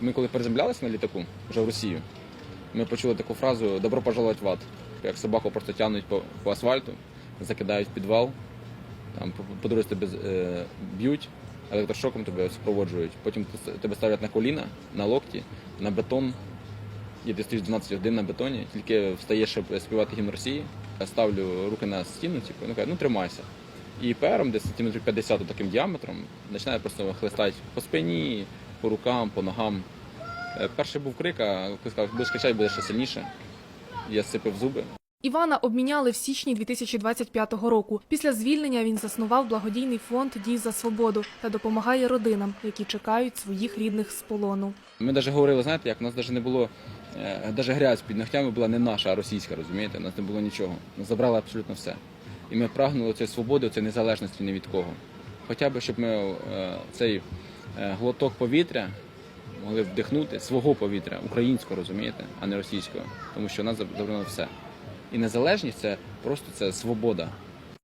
Ми коли приземлялися на літаку вже в Росію, ми почули таку фразу Добро пожаловать в ад. Як собаку просто тягнуть по, по асфальту, закидають в підвал, там по, дорозі тебе е, б'ють, електрошоком тебе супроводжують. Потім тебе ставлять на коліна, на локті, на бетон. І ти стоїш 12 годин на бетоні, тільки встаєш, щоб співати гімн Росії. Ставлю руки на стіну, типу, ну кажу, ну тримайся. І пером, десь сантиметрів 50 таким діаметром, починає просто хлестати по спині, по рукам, по ногам. Е, Перший був крик, а коли сказав, будеш кричати, буде ще сильніше. Я сипив зуби. Івана обміняли в січні 2025 року. Після звільнення він заснував благодійний фонд Дій за свободу та допомагає родинам, які чекають своїх рідних з полону. Ми навіть говорили, знаєте, як у нас навіть не було, навіть грязь під ногтями була не наша, а російська, розумієте? У нас не було нічого. Нас забрали абсолютно все. І ми прагнули цієї свободи, цієї незалежності ні від кого. Хоча б, щоб ми е, цей е, глоток повітря могли вдихнути свого повітря, українського, розумієте, а не російського. Тому що нас заборонено все. І незалежність це просто це свобода.